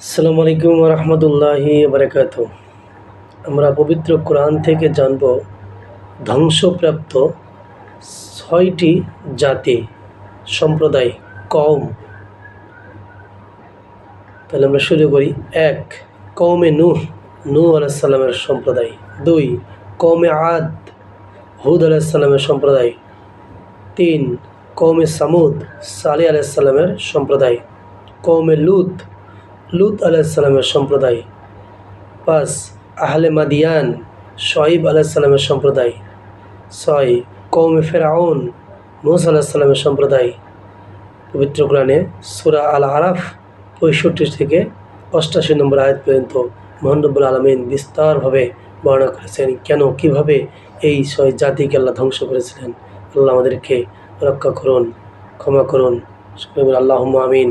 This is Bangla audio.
আসসালামু আলাইকুম রহমতুল্লাহি বারকাত আমরা পবিত্র কোরআন থেকে জানব ধ্বংসপ্রাপ্ত ছয়টি জাতি, সম্প্রদায়, কওম। তাহলে আমরা শুরু করি। এক কৌমে নূহ। নূহ আলাইসাল্লামের সম্প্রদায়। দুই কৌমে আদ। হুদ আলাইসাল্লামের সম্প্রদায়। তিন কৌমে সামুদ। সালি আলাইসাল্লামের সম্প্রদায়। কৌমে লুত। লুত আলাইসাল্লামের সম্প্রদায়, পাঁচ, আহলে মাদিয়ান শহীব আলাইসাল্লামের সম্প্রদায়, ছয় কৌমে ফেরাউন, মুস আলাহিসাল্লামের সম্প্রদায়। পবিত্র কোরআনে সুরা আল আরাফ পঁয়ষট্টি থেকে অষ্টাশি নম্বর আয়াত পর্যন্ত মহানবুল আলমিন বিস্তারভাবে বর্ণনা করেছেন কেন, কীভাবে এই ছয় জাতিকে আল্লাহ ধ্বংস করেছিলেন। আল্লাহ আমাদেরকে রক্ষা করুন, ক্ষমা করুন। আল্লাহ আমিন।